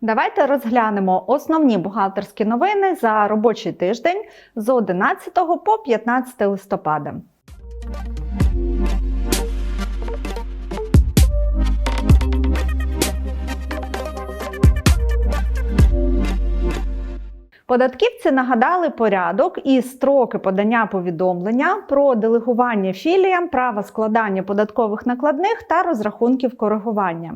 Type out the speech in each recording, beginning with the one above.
Давайте розглянемо основні бухгалтерські новини за робочий тиждень з 11 по 15 листопада. Податківці нагадали порядок і строки подання повідомлення про делегування філіям права складання податкових накладних та розрахунків коригування.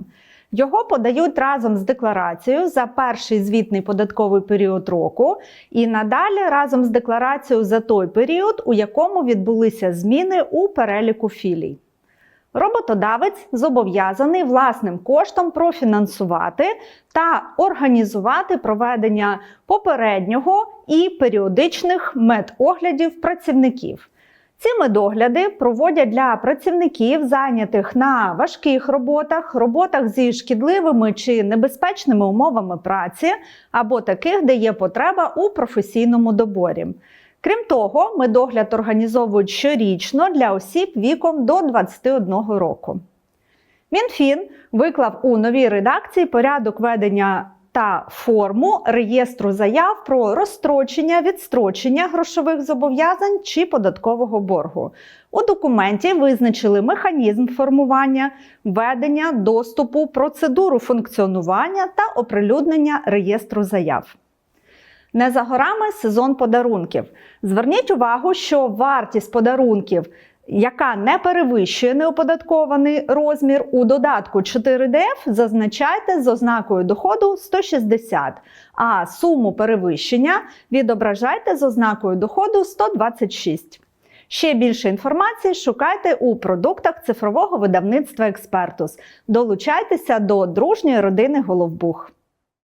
Його подають разом з декларацією за перший звітний податковий період року і надалі разом з декларацією за той період, у якому відбулися зміни у переліку філій. Роботодавець зобов'язаний власним коштом профінансувати та організувати проведення попереднього і періодичних медоглядів працівників. Ці медогляди проводять для працівників, зайнятих на важких роботах, роботах зі шкідливими чи небезпечними умовами праці, або таких, де є потреба у професійному доборі. Крім того, медогляд організовують щорічно для осіб віком до 21 року. Мінфін виклав у новій редакції порядок ведення та форму реєстру заяв про розстрочення, відстрочення грошових зобов'язань чи податкового боргу. У документі визначили механізм формування, ведення, доступу, процедуру функціонування та оприлюднення реєстру заяв. Не за горами сезон подарунків. Зверніть увагу, що вартість подарунків, яка не перевищує неоподаткований розмір, у додатку 4DF зазначайте з ознакою доходу 160, а суму перевищення відображайте з ознакою доходу 126. Ще більше інформації шукайте у продуктах цифрового видавництва Експертус. Долучайтеся до дружньої родини Головбух.